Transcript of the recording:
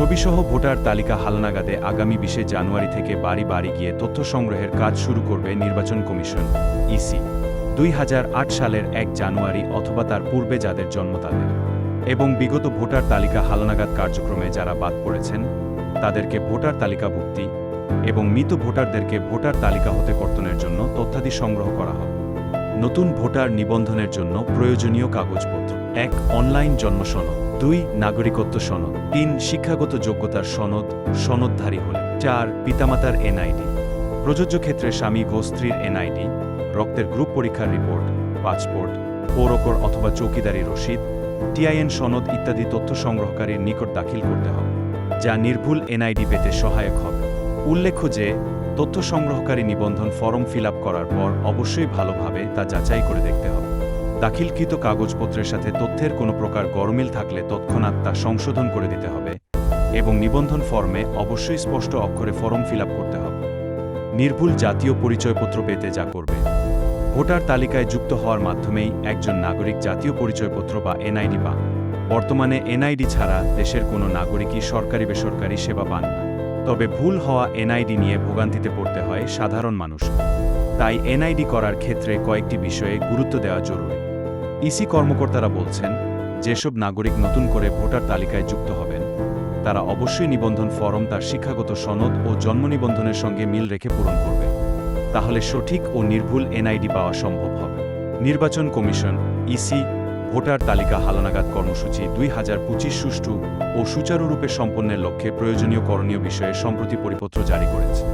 ছবিসহ voter তালিকা হালনাগাদে আগামী বিশে জানুয়ারি থেকে বাড়ি বাড়ি গিয়ে তথ্য সংগ্রহের কাজ শুরু করবে নির্বাচন কমিশন, ইসি। দুই হাজার আট সালের এক জানুয়ারি অথবা তার পূর্বে যাদের জন্ম তাদের এবং বিগত ভোটার তালিকা হালনাগাদ কার্যক্রমে যারা বাদ পড়েছেন, তাদেরকে ভোটার তালিকাভুক্তি এবং মৃত ভোটারদেরকে ভোটার তালিকা হতে কর্তনের জন্য তথ্যাদি সংগ্রহ করা হবে। নতুন ভোটার নিবন্ধনের জন্য প্রয়োজনীয় কাগজপত্র। এক অনলাইন জন্ম সনদ দুই নাগরিকত্ব সনদ, তিন শিক্ষাগত যোগ্যতার সনদ, সনদধারী হলে চার পিতামাতার এনআইডি। প্রযোজ্য ক্ষেত্রে স্বামী গো স্ত্রীর এনআইডি, রক্তের গ্রুপ পরীক্ষার রিপোর্ট, পাসপোর্ট, পৌরকর অথবা চৌকিদারি রসিদ, টিআইএন সনদ ইত্যাদি তথ্য সংগ্রহকারীর নিকট দাখিল করতে হবে, যা নির্ভুল এনআইডি পেতে সহায়ক হবে। উল্লেখ্য যে, তথ্য সংগ্রহকারী নিবন্ধন ফর্ম ফিল করার পর অবশ্যই ভালোভাবে তা যাচাই করে দেখতে হবে। দাখিলকৃত কাগজপত্রের সাথে তথ্যের কোনো প্রকার গরমিল থাকলে তৎক্ষণাৎ তা সংশোধন করে দিতে হবে এবং নিবন্ধন ফর্মে অবশ্যই স্পষ্ট অক্ষরে ফর্ম ফিল করতে হবে। নির্ভুল জাতীয় পরিচয়পত্র পেতে যা করবে। ভোটার তালিকায় যুক্ত হওয়ার মাধ্যমেই একজন নাগরিক জাতীয় পরিচয়পত্র বা এনআইডি পান। বর্তমানে এনআইডি ছাড়া দেশের কোনো নাগরিকই সরকারি বেসরকারি সেবা পান না। তবে ভুল হওয়া এনআইডি নিয়ে ভোগান্তিতে পড়তে হয় সাধারণ মানুষ। তাই এনআইডি করার ক্ষেত্রে কয়েকটি বিষয়ে গুরুত্ব দেওয়া জরুরি। ইসি কর্মকর্তারা বলছেন, যেসব নাগরিক নতুন করে ভোটার তালিকায় যুক্ত হবেন, তারা অবশ্যই নিবন্ধন ফরম তার শিক্ষাগত সনদ ও জন্ম নিবন্ধনের সঙ্গে মিল রেখে পূরণ করবে। তাহলে সঠিক ও নির্ভুল এনআইডি পাওয়া সম্ভব হবে। নির্বাচন কমিশন, ইসি, ভোটার তালিকা হালনাগাদ কর্মসূচি দুই হাজার পঁচিশ সুষ্ঠু ও সুচারুরূপে সম্পন্নের লক্ষ্যে প্রয়োজনীয় করণীয় বিষয়ে সম্প্রতি পরিপত্র জারি করেছে।